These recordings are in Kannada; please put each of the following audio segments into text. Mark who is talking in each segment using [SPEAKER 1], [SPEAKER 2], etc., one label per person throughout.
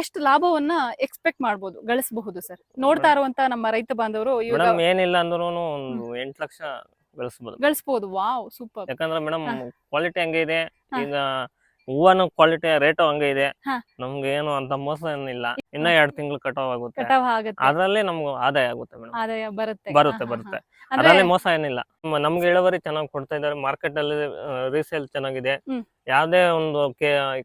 [SPEAKER 1] ಎಷ್ಟು ಲಾಭವನ್ನ ಎಕ್ಸ್ಪೆಕ್ಟ್ ಮಾಡಬಹುದು ಗಳಿಸಬಹುದು ಸರ್ ನೋಡ್ತಾ ಇರುವಂತ ನಮ್ಮ ರೈತ ಬಾಂಧವರು
[SPEAKER 2] ಮೇಡಮ್ ಏನಿಲ್ಲ ಅಂದ್ರೂ ಒಂದು ಎಂಟು ಲಕ್ಷ ಗಳಿಸಬಹುದು
[SPEAKER 1] ಗಳಿಸಬಹುದು ವಾವ್ ಸೂಪರ್
[SPEAKER 2] ಯಾಕಂದ್ರೆ ಮೇಡಮ್ ಕ್ವಾಲಿಟಿ ಹಂಗೆ ಇದೆ. ಈಗ ಹೂವನ ಕ್ವಾಲಿಟಿ ರೇಟ್ ಹಂಗೆ ಇದೆ. ನಮ್ಗೆ ಏನು ಅಂತ ಮೋಸ ಏನಿಲ್ಲ. ಇನ್ನ ಎರಡ್ ತಿಂಗಳು ಕಟಾವ್ ಆಗುತ್ತೆ.
[SPEAKER 1] ಕಟಾವ್ ಆಗುತ್ತೆ.
[SPEAKER 2] ಅದ್ರಲ್ಲಿ ನಮ್ಗೆ ಆದಾಯ ಆಗುತ್ತೆ ಮೇಡಮ್.
[SPEAKER 1] ಆದಾಯ ಬರುತ್ತೆ.
[SPEAKER 2] ಬರುತ್ತೆ
[SPEAKER 1] ಹಾ, ಹಾ,
[SPEAKER 2] ಬರುತ್ತೆ.
[SPEAKER 1] ಹಾ. ಅಂದ್ರೆ
[SPEAKER 2] ಅದ್ರಲ್ಲಿ ಮೋಸ ಏನಿಲ್ಲ. ಮ- ನಮ್ಗೆ ಇಳುವರಿ ಚೆನ್ನಾಗಿ ಕೊಡ್ತಾ ಇದಾರೆ ಮಾರ್ಕೆಟ್ ಅಲ್ಲಿ ರೀಸೇಲ್ ಚೆನ್ನಾಗಿದೆ.
[SPEAKER 1] ಹ್ಮ್.
[SPEAKER 2] ಯಾವ್ದೇ ಒಂದು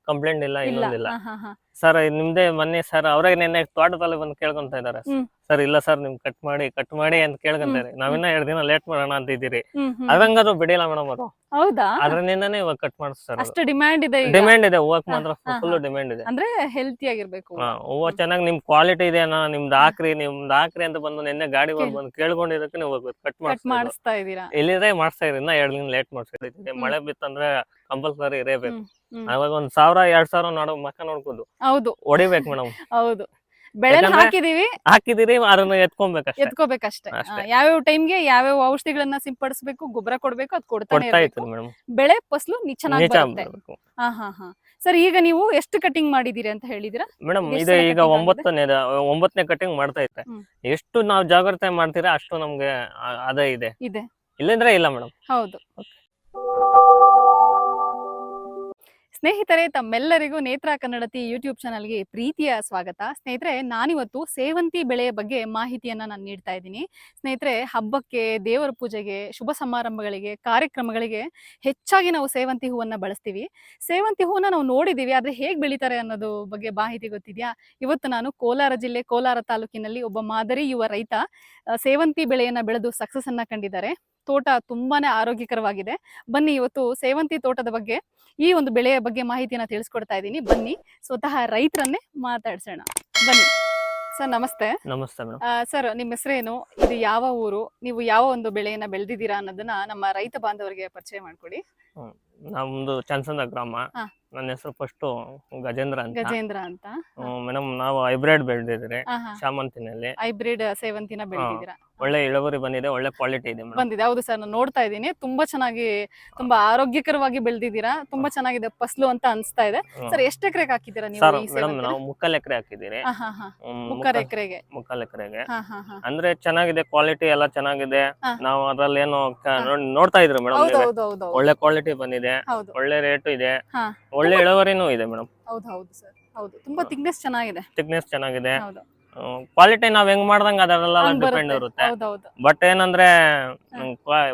[SPEAKER 2] ಕಂಪ್ಲೇಂಟ್ ಇಲ್ಲ
[SPEAKER 1] ಇಲ್ಲ.
[SPEAKER 2] ಇನ್ನೊಂದಿಲ್ಲ.
[SPEAKER 1] ಹಾ, ಹಾ, ಹಾ.
[SPEAKER 2] ಸರ್ ನಿಮ್ದೇ ಮೊನ್ನೆ ಸರ್ ಅವರೇ ನಿನ್ನೆ ತೋಟದಲ್ಲಿ ಬಂದು ಕೇಳ್ಕೊಂತ ಇದಾರೆ
[SPEAKER 1] ಹ್ಮ್.
[SPEAKER 2] ಸರ್ ಇಲ್ಲ ಸರ್ ನಿಮ್ ಕಟ್ ಮಾಡಿ ಕಟ್ ಮಾಡಿ ಅಂತ ಕೇಳ್ಕೊಂತಾರೆ ನಾವಿನ್ನ ಎರಡ್ ದಿನ ಲೇಟ್ ಮಾಡೋಣ ಅಂತಿದ್ದೀರಿ
[SPEAKER 1] ಹ್ಮ್, ಅದಂಗ
[SPEAKER 2] ಅದು ಬಿಡಿಲ್ಲ ಮೇಡಮ್ ಅವರು.
[SPEAKER 1] ಹೌದಾ?
[SPEAKER 2] ಅದರಿಂದನೇ ಇವಾಗ ಕಟ್ ಮಾಡಿಸ್ತಾರೆ
[SPEAKER 1] ಅಷ್ಟು ಡಿಮ್ಯಾಂಡ್ ಇದೆ ಈಗ.
[SPEAKER 2] ಡಿಮ್ಯಾಂಡ್ ಇದೆ. ಹೂವಕ್ ಮಾತ್ರ
[SPEAKER 1] ಹಾ,
[SPEAKER 2] ಫುಲ್. ಡಿಮ್ಯಾಂಡ್ ಇದೆ.
[SPEAKER 1] ಅಂದ್ರೆ ಹೆಲ್ತಿ ಆಗಿರ್ಬೇಕು.
[SPEAKER 2] ಹಾ, ಹೂವ ಚೆನ್ನಾಗಿ ನಿಮ್ ಕ್ವಾಲಿಟಿ ಇದೆನಾ ನಿಮ್ದು ಹಾಕ್ರಿ ನಿಮ್ದು ಹಾಕ್ರಿ ಅಂತ ಬಂದು ನಿನ್ನೆ ಗಾಡಿ ಬಂದು ಕೇಳ್ಕೊಂಡಿದ್ದಕ್ಕೆ ನೀವು ಕಟ್
[SPEAKER 1] ಕಟ್
[SPEAKER 2] ಮಾಡಿ
[SPEAKER 1] ಮಾಡಿಸ್ತಾ ಇದೀರಾ?
[SPEAKER 2] ಇಲ್ಲಿದ್ರೆ ಮಾಡ್ತಾ ಇರಿ ಇನ್ನ ಎರಡ್ ದಿನ ಲೇಟ್
[SPEAKER 1] ಮಾಡಿಸ್ತಾ
[SPEAKER 2] ಮಳೆ ಬಿತ್ತಂದ್ರೆ ಕಂಪಲ್ಸರಿ ಇರೇಬೇಕು. ಅವಾಗ ಒಂದ್ ಸಾವಿರ ಎರಡ್ ಸಾವಿರ ನೋಡೋ ಮಕ್ಕ ನೋಡ್ಕೋದು
[SPEAKER 1] ಹೌದು.
[SPEAKER 2] ಹೊಡಿಬೇಕು ಮೇಡಮ್.
[SPEAKER 1] ಹೌದು. ಬೆಳೆ ಹಾಕಿದೀವಿ.
[SPEAKER 2] ಹಾಕಿದಿರಿ ಅದನ್ನ ಎತ್ಕೊಬೇಕಷ್ಟೇ.
[SPEAKER 1] ಎತ್ಕೋಬೇಕಷ್ಟೇ. ಯಾವ್ಯಾವ ಟೈಮ್ಗೆ ಯಾವ್ಯಾವ ಔಷಧಿಗಳನ್ನ ಸಿಂಪಡಿಸಬೇಕು ಗೊಬ್ಬರ ಕೊಡ್ಬೇಕು ಅದ್
[SPEAKER 2] ಕೊಡ್ತಾ ಇರ್ತದೆ
[SPEAKER 1] ಬೆಳೆ ಫಸಲು ಚೆನ್ನಾಗಿ ಬರುತ್ತೆ. ಹಾ ಹಾ ಹಾ. ಸರ್ ಈಗ ನೀವು ಎಷ್ಟು ಕಟಿಂಗ್ ಮಾಡಿದೀರಿ ಅಂತ ಹೇಳಿದಿರಾ?
[SPEAKER 2] ಮೇಡಮ್ ಇದು ಈಗ? ಒಂಬತ್ತನೇ ಒಂಬತ್ತನೇ ಕಟಿಂಗ್ ಮಾಡ್ತಾ ಇತ್ತೆ ಎಷ್ಟು ನಾವು ಜಾಗ್ರತೆ ಮಾಡ್ತೀರಾ ಅಷ್ಟು ನಮ್ಗೆ ಅದೇ ಇದೆ.
[SPEAKER 1] ಇದೆ.
[SPEAKER 2] ಇಲ್ಲಂದ್ರೆ ಇಲ್ಲ ಮೇಡಮ್.
[SPEAKER 1] ಹೌದು. ಸ್ನೇಹಿತರೆ, ತಮ್ಮೆಲ್ಲರಿಗೂ ನೇತ್ರ ಕನ್ನಡತಿ ಯೂಟ್ಯೂಬ್ ಚಾನಲ್ಗೆ ಪ್ರೀತಿಯ ಸ್ವಾಗತ. ಸ್ನೇಹಿತರೆ, ನಾನಿವತ್ತು ಸೇವಂತಿ ಬೆಳೆಯ ಬಗ್ಗೆ ಮಾಹಿತಿಯನ್ನ ನಾನು ನೀಡ್ತಾ ಇದ್ದೀನಿ. ಸ್ನೇಹಿತರೆ, ಹಬ್ಬಕ್ಕೆ, ದೇವರ ಪೂಜೆಗೆ, ಶುಭ ಸಮಾರಂಭಗಳಿಗೆ, ಕಾರ್ಯಕ್ರಮಗಳಿಗೆ ಹೆಚ್ಚಾಗಿ ನಾವು ಸೇವಂತಿ ಹೂವನ್ನ ಬಳಸ್ತೀವಿ. ಸೇವಂತಿ ಹೂವನ್ನ ನಾವು ನೋಡಿದೀವಿ, ಆದ್ರೆ ಹೇಗ್ ಬೆಳಿತಾರೆ ಅನ್ನೋದು ಬಗ್ಗೆ ಮಾಹಿತಿ ಗೊತ್ತಿದ್ಯಾ? ಇವತ್ತು ನಾನು ಕೋಲಾರ ಜಿಲ್ಲೆ, ಕೋಲಾರ ತಾಲೂಕಿನಲ್ಲಿ ಒಬ್ಬ ಮಾದರಿ ಯುವ ರೈತ ಸೇವಂತಿ ಬೆಳೆಯನ್ನ ಬೆಳೆದು ಸಕ್ಸಸ್ ಅನ್ನ ಕಂಡಿದ್ದಾರೆ. ತೋಟ ತುಂಬಾನೇ ಆರೋಗ್ಯಕರವಾಗಿದೆ. ಬನ್ನಿ ಇವತ್ತು ಸೇವಂತಿ ತೋಟದ ಬಗ್ಗೆ ಈ ಒಂದು ಬೆಳೆಯ ಬಗ್ಗೆ ಮಾಹಿತಿಯನ್ನ ತಿಳಿಸ್ಕೊಡ್ತಾ ಇದ್ದೀನಿ. ಬನ್ನಿ ಸ್ವತಃ ರೈತರನ್ನೇ ಮಾತಾಡ್ಸೋಣ. ಬನ್ನಿ. ಸರ್ ನಮಸ್ತೆ.
[SPEAKER 2] ನಮಸ್ತೆ
[SPEAKER 1] ಸರ್ ನಿಮ್ಮ ಹೆಸರೇನು? ಇದು ಯಾವ ಊರು? ನೀವು ಯಾವ ಒಂದು ಬೆಳೆಯನ್ನ ಬೆಳೆದಿದ್ದೀರಾ ಅನ್ನೋದನ್ನ ನಮ್ಮ ರೈತ ಬಾಂಧವರಿಗೆ ಪರಿಚಯ ಮಾಡ್ಕೊಡಿ.
[SPEAKER 2] ನಮ್ದು ಚನ್ಸಂದ ಗ್ರಾಮ. ನನ್ನ ಹೆಸರು ಫಸ್ಟ್ ಗಜೇಂದ್ರ ಅಂತ.
[SPEAKER 1] ಗಜೇಂದ್ರ ಅಂತ.
[SPEAKER 2] ಮೇಡಮ್ ನಾವು ಹೈಬ್ರಿಡ್ ಬೆಳೆದಿದ್ರೆ. ಶಾಮಂತಿನಲ್ಲಿ
[SPEAKER 1] ಹೈಬ್ರಿಡ್ ಸೇವಂತಿನ ಬೆಳೆದಿದ್ದೀರಾ?
[SPEAKER 2] ಒಳ್ಳೆ ಇಳುವರಿ ಬಂದಿದೆ ಒಳ್ಳೆ ಕ್ವಾಲಿಟಿ ಇದೆ
[SPEAKER 1] ಬಂದಿದೆ. ಹೌದು ಸರ್ ನಾನು ನೋಡ್ತಾ ಇದ್ದೀನಿ. ತುಂಬಾ ಚೆನ್ನಾಗಿ ತುಂಬಾ ಆರೋಗ್ಯಕರವಾಗಿ ಬೆಳೆದಿದ್ದೀರಾ? ತುಂಬಾ ಚೆನ್ನಾಗಿದೆ ಫಸ್ಲು ಅಂತ ಅನ್ಸ್ತಾ ಇದೆ. ಸರ್ ಎಷ್ಟು ಎಕರೆಗೆ ಹಾಕಿದ್ದೀರಾ ನೀವು
[SPEAKER 2] ಮೇಡಮ್ ನಾವು ಮುಕ್ಕಾಲ್ ಎಕರೆ ಹಾಕಿದ್ದೀರಿ.
[SPEAKER 1] ಮುಕ್ಕಾಲ್ ಎಕರೆಗೆ.
[SPEAKER 2] ಮುಕ್ಕಾಲ್ ಎಕರೆಗೆ. ಅಂದ್ರೆ ಚೆನ್ನಾಗಿದೆ ಕ್ವಾಲಿಟಿ ಎಲ್ಲ ಚೆನ್ನಾಗಿದೆ. ನಾವು ಅದ್ರಲ್ಲಿ ಏನು. ನೋಡ್ತಾ ಇದ್ರು ಮೇಡಮ್ ಒಳ್ಳೆ ಕ್ವಾಲಿಟಿ ಬಂದಿದೆ. ಒಳ್ಳೆ ರೇಟ್ ಇದೆ. ಒಳ್ಳೆ ಇಳುವರಿನೂ ಇದೆ ಮೇಡಮ್.
[SPEAKER 1] ಹೌದು ಹೌದು ಸರ್. ಹೌದು. ತುಂಬಾ ಥಿಕ್ನೆಸ್ ಚೆನ್ನಾಗಿದೆ.
[SPEAKER 2] ಥಿಕ್ನೆಸ್ ಚೆನ್ನಾಗಿದೆ.
[SPEAKER 1] ಹೌದು.
[SPEAKER 2] ಕ್ವಾಲಿಟಿ ನಾವ್ ಹೆಂಗ್ ಮಾಡ್ದಂಗ ಅದರಲ್ಲ
[SPEAKER 1] ಹಂಗ್
[SPEAKER 2] ಡಿಪೆಂಡ್
[SPEAKER 1] ಬರುತ್ತೆ.
[SPEAKER 2] ಇರುತ್ತೆ ಬಟ್ ಏನಂದ್ರೆ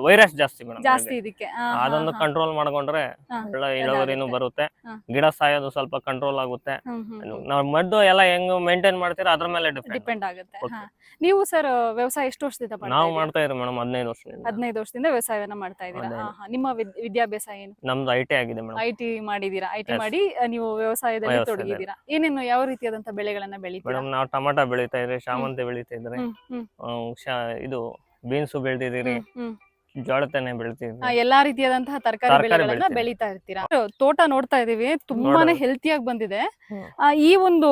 [SPEAKER 2] ವೈರಸ್ ಜಾಸ್ತಿ ಮೇಡಮ್
[SPEAKER 1] ಜಾಸ್ತಿ ಇದಕ್ಕೆ ಹಾ,
[SPEAKER 2] ಅದೊಂದು
[SPEAKER 1] ಹಾ.
[SPEAKER 2] ಕಂಟ್ರೋಲ್ ಮಾಡ್ಕೊಂಡ್ರೆ
[SPEAKER 1] ಹಾ.
[SPEAKER 2] ಒಳ್ಳೆ ಇಳುವರಿನೂ
[SPEAKER 1] ಇದಾಗುತ್ತೆ.
[SPEAKER 2] ಬರುತ್ತೆ
[SPEAKER 1] ಹಾ.
[SPEAKER 2] ಗಿಡ ಸಾಯೋದು ಸ್ವಲ್ಪ ಕಂಟ್ರೋಲ್ ಆಗುತ್ತೆ
[SPEAKER 1] ಹ್ಮ್, ಹ್ಮ್, ಹ್ಮ್.
[SPEAKER 2] ನಾವ್ ಮದ್ದು ಎಲ್ಲ ಹೆಂಗ್ ಮೇಂಟೈನ್ ಮಾಡ್ತೀರಾ ಅದ್ರ ಮೇಲೆ ಡಿಪೆಂಡ್
[SPEAKER 1] ಡಿಪೆಂಡ್ ಆಗುತ್ತೆ. ನೀವು ಸರ್ ವ್ಯವಸಾಯ ಎಷ್ಟು ವರ್ಷದಿಂದ ಮಾಡ್ತಾ
[SPEAKER 2] ನಾವು
[SPEAKER 1] ಇದ್ದೀರಾ?
[SPEAKER 2] ಮಾಡ್ತಾ ಇದ್ರಿ ಮೇಡಮ್ ಹದಿನೈದು ವರ್ಷದಿಂದ
[SPEAKER 1] ಹದಿನೈದು ವರ್ಷದಿಂದ ವ್ಯವಸಾಯವನ್ನ ಮಾಡ್ತಾ ಇದ್ದೀರಾ
[SPEAKER 2] ಹದಿನೈದು.
[SPEAKER 1] ಹಾ, ಹಾ. ನಿಮ್ಮ ವಿದ್- ವಿದ್ಯಾಭ್ಯಾಸ ಏನು
[SPEAKER 2] ನಮ್ದು ಐ ಟಿ ಆಗಿದೆ ಮೇಡಮ್
[SPEAKER 1] ಐ ಟಿ ಮಾಡಿದೀರಾ ಐ ಟಿ
[SPEAKER 2] Yes.
[SPEAKER 1] ಮಾಡಿ ಆ, ನೀವು ವ್ಯವಸಾಯದಲ್ಲಿ
[SPEAKER 2] ತೊಡಗಿದೀರಾ
[SPEAKER 1] ತೊಡಗಿದ್ದೀರಾ ಏನೇನು ಯಾವ ರೀತಿಯಾದಂತ ಬೆಳೆಗಳನ್ನ ಬೆಳಿತೀರಾ
[SPEAKER 2] ಮೇಡಮ್ ನಾವು ಟೊಮಾಟೊ ಬೆಳಿತಾ ಇದ್ರೆ ಶಾಮಂತಿ ಬೆಳಿತಾ ಇದ್ರೆ ಇದು ಬೀನ್ಸು ಬೆಳ್ದಿದ್ದೀರಿ
[SPEAKER 1] ಜೋಳತನೆ
[SPEAKER 2] ಬೆಳಿತೀವಿ
[SPEAKER 1] ಎಲ್ಲಾ ರೀತಿಯಾದಂತಹ ತರಕಾರಿ ಬೆಳೆಗಳನ್ನ. ಬೆಳೀತಾ ಇರ್ತೀರಾ? ತೋಟ ನೋಡ್ತಾ ಇದೀವಿ ತುಂಬಾನೇ. ಹೆಲ್ತಿಯಾಗಿ ಬಂದಿದೆ. ಈ ಒಂದು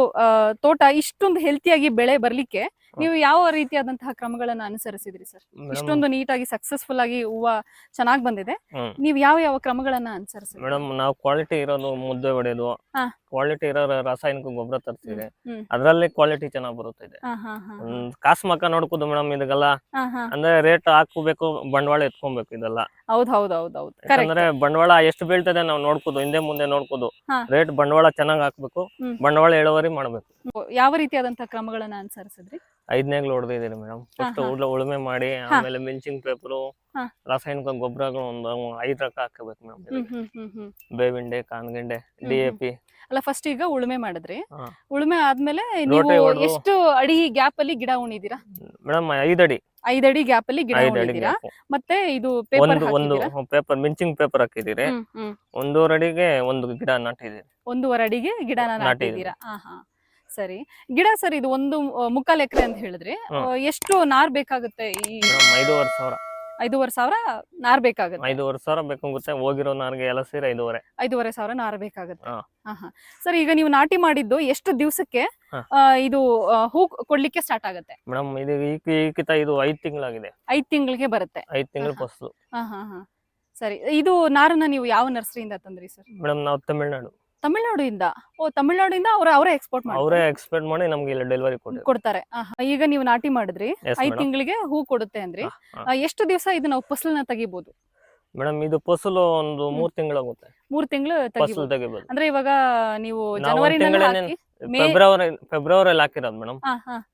[SPEAKER 1] ತೋಟ ಇಷ್ಟೊಂದು ಹೆಲ್ತಿಯಾಗಿ ಬೆಳೆ ಬರ್ಲಿಕ್ಕೆ ನೀವು ಯಾವ ರೀತಿಯಾದಂತಹ ಕ್ರಮಗಳನ್ನ ಅನುಸರಿಸಿದ್ರಿ ಸರ್? ಇಷ್ಟೊಂದು ನೀಟಾಗಿ ಸಕ್ಸಸ್ಫುಲ್ ಆಗಿ ಹೂವ ಚೆನ್ನಾಗಿ ಬಂದಿದೆ. ನೀವು ಯಾವ ಯಾವ ಕ್ರಮಗಳನ್ನ ಅನುಸರಿಸಿದ್ರಿ?
[SPEAKER 2] ಮೇಡಮ್ ನಾವು ಕ್ವಾಲಿಟಿ ಇರೋದು ಮುದ್ದೆ ಹೊಡೆಯೋದು ಕ್ವಾಲಿಟಿ ಇರೋ ರಾಸಾಯನಿಕ ಗೊಬ್ಬರ ತರ್ತೀವಿ. ಅದರಲ್ಲಿ ಕ್ವಾಲಿಟಿ ಚೆನ್ನಾಗಿ ಬರುತ್ತಿದೆ ಕಾಸು ಮಕ್ಕ ನೋಡ್ಕೋದು ಮೇಡಮ್ ಇದಕ್ಕೆಲ್ಲ. ಅಂದ್ರೆ ರೇಟ್ ಹಾಕೋಬೇಕು ಬಂಡವಾಳ ಎತ್ಕೊಬೇಕು ಇದೆಲ್ಲ.
[SPEAKER 1] ಹೌದ್ ಹೌದ್ ಹೌದ್ ಹೌದ್.
[SPEAKER 2] ಅಂದ್ರೆ ಬಂಡವಾಳ ಎಷ್ಟು ಬೀಳ್ತದೆ ನಾವು ನೋಡ್ಕೋದು ಹಿಂದೆ ಮುಂದೆ ನೋಡ್ಕೋದು. ರೇಟ್ ಬಂಡವಾಳ ಚೆನ್ನಾಗಿ ಹಾಕ್ಬೇಕು ಬಂಡವಾಳ ಇಳುವರಿ ಮಾಡ್ಬೇಕು.
[SPEAKER 1] ಯಾವ ರೀತಿಯಾದಂತಹ ಕ್ರಮಗಳನ್ನ ಅನುಸರಿಸಿದ್ರಿ?
[SPEAKER 2] ಐದನೇಗ್ಲು ಹೊಡೆದಿದ್ದೀರಿ ಮೇಡಮ್. ಫಸ್ಟ್. ಉಳುಮೆ ಮಾಡಿ ಆಮೇಲೆ ಮಿಂಚಿಂಗ್ ಪೇಪರು. ರಾಸಾಯನಿಕ ಗೊಬ್ಬರಗಳು ಒಂದು ಐದ್ ರಕ ಹಾಕಬೇಕು ಮೇಡಮ್ ಬೇವಿಂಡೆ ಕಾನ್ಗೆಂಡೆ ಡಿ ಎ ಪಿ.
[SPEAKER 1] ಅಲ್ಲ ಫಸ್ಟ್ ಈಗ ಉಳುಮೆ ಮಾಡಿದ್ರಿ. ಉಳುಮೆ ಆದ್ಮೇಲೆ ನೀವು ಎಷ್ಟು ಅಡಿ ಗ್ಯಾಪ್ ಅಲ್ಲಿ ಗಿಡ ಉಣಿದೀರಾ?
[SPEAKER 2] ಮೇಡಮ್ ಐದಡಿ
[SPEAKER 1] ಅಡಿ. ಗ್ಯಾಪ್ ಅಲ್ಲಿ ಗಿಡ ಉಣಿದೀರಾ? ಮತ್ತೆ ಇದು ಪೇಪರ್
[SPEAKER 2] ಒಂದು ಒಂದು ಪೇಪರ್ ಮಿಂಚಿಂಗ್ ಪೇಪರ್ ಹಾಕಿದಿರಿ. ಒಂದೂವರೆ ಅಡಿಗೆ ಒಂದು ಗಿಡ ನಾಟಿದಿರಿ.
[SPEAKER 1] ಒಂದೂವರೆ ಅಡಿಗೆ
[SPEAKER 2] ಗಿಡ
[SPEAKER 1] ನಾಟಿದೀರಾ? ಹಾ ಹಾ. ಸರಿ. ಗಿಡ ಸರ್ ಇದು ಒಂದು ಮುಕ್ಕಾಲ್ ಎಕರೆ ಅಂತ ಹೇಳಿದ್ರಿ. ಎಷ್ಟು ನಾರ್ ಬೇಕಾಗುತ್ತೆ ಈ
[SPEAKER 2] ಮೇಡಮ್ ಐದೂವರೆ ಸಾವಿರ.
[SPEAKER 1] ಐದೂವರೆ ಸಾವಿರ ನಾರ್ ಬೇಕಾಗುತ್ತೆ?
[SPEAKER 2] ಐದೂವರೆ ಸಾವಿರ ಬೇಕಾಗುತ್ತೆ. ಹೋಗಿರೋ ನಾರ್ಗೆ ಎಲ್ಲ ಸೇರಿ ಐದೂವರೆ.
[SPEAKER 1] ಐದೂವರೆ ಸಾವಿರ ನಾರ್ ಬೇಕಾಗುತ್ತೆ.
[SPEAKER 2] ಹಾ.
[SPEAKER 1] ಸರ್ ಈಗ ನೀವು ನಾಟಿ ಮಾಡಿದ್ದು ಎಷ್ಟು ದಿವಸಕ್ಕೆ
[SPEAKER 2] ಹಾ.
[SPEAKER 1] ಇದು ಆ, ಹೂ ಕೊಡ್ಲಿಕ್ಕೆ ಸ್ಟಾರ್ಟ್ ಆಗುತ್ತೆ?
[SPEAKER 2] ಮೇಡಮ್ ಇದು ಈಕಿತ ಇದು ಐದ್ ತಿಂಗಳಾಗಿದೆ.
[SPEAKER 1] ಐದ್ ತಿಂಗಳಿಗೆ ಬರುತ್ತೆ.
[SPEAKER 2] ಐದ್ ತಿಂಗಳ
[SPEAKER 1] ಹಾ, ಹಾ.
[SPEAKER 2] ಫಸಲು.
[SPEAKER 1] ಹಾ ಹಾ ಹಾ. ಸರಿ ಇದು ನಾರನ್ನ ನೀವು ಯಾವ ನರ್ಸರಿಯಿಂದ ತಂದ್ರಿ ಸರ್?
[SPEAKER 2] ಮೇಡಮ್ ನಾವು ತಮಿಳ್ನಾಡು.
[SPEAKER 1] ತಮಿಳ್ನಾಡಿಂದ. ಓ ತಮಿಳ್ನಾಡಿಂದ ಅವ್ರ ಅವರೇ ಎಕ್ಸ್ಪೋರ್ಟ್
[SPEAKER 2] ಅವರೇ ಎಕ್ಸ್ಪೋರ್ಟ್ ಮಾಡಿ ನಮ್ಗೆ ಇಲ್ಲಿ ಡೆಲಿವರಿ ಕೊಟ್ಟಿದ್ರು
[SPEAKER 1] ಕೊಡ್ತಾರೆ. ಆಹಾ. ಈಗ ನೀವು ನಾಟಿ ಮಾಡಿದ್ರಿ.
[SPEAKER 2] ಎಸ್
[SPEAKER 1] ಐದ್ ತಿಂಗಳಿಗೆ ಹೂ ಕೊಡುತ್ತೆ ಅಂದ್ರಿ. ಆ, ಎಷ್ಟು ದಿವಸ ಇದನ್ನ ಫಸಲನ್ನ ತೆಗಿಬಹುದು
[SPEAKER 2] ಮೇಡಮ್ ಇದು ಫಸಲು ಒಂದು ಮೂರ್ ತಿಂಗಳಾಗುತ್ತೆ.
[SPEAKER 1] ಮೂರ್ ತಿಂಗಳು
[SPEAKER 2] ಫಸಲು
[SPEAKER 1] ತೆಗಿಬಹುದು
[SPEAKER 2] ತೆಗಿಬೋದು.
[SPEAKER 1] ಅಂದ್ರೆ ಇವಾಗ ನೀವು
[SPEAKER 2] ಜನವರಿ ಒಂದ್
[SPEAKER 1] ಜನವರಿನಲ್ಲಿ
[SPEAKER 2] ತಿಂಗಳೇನೆ-
[SPEAKER 1] ಹಾಕಿ ಮೇ-
[SPEAKER 2] ಫೆಬ್ರವರಿ ಫೆಬ್ರವರಿಯಲ್ಲಿ ಹಾಕಿರೋದು ಮೇಡಮ್.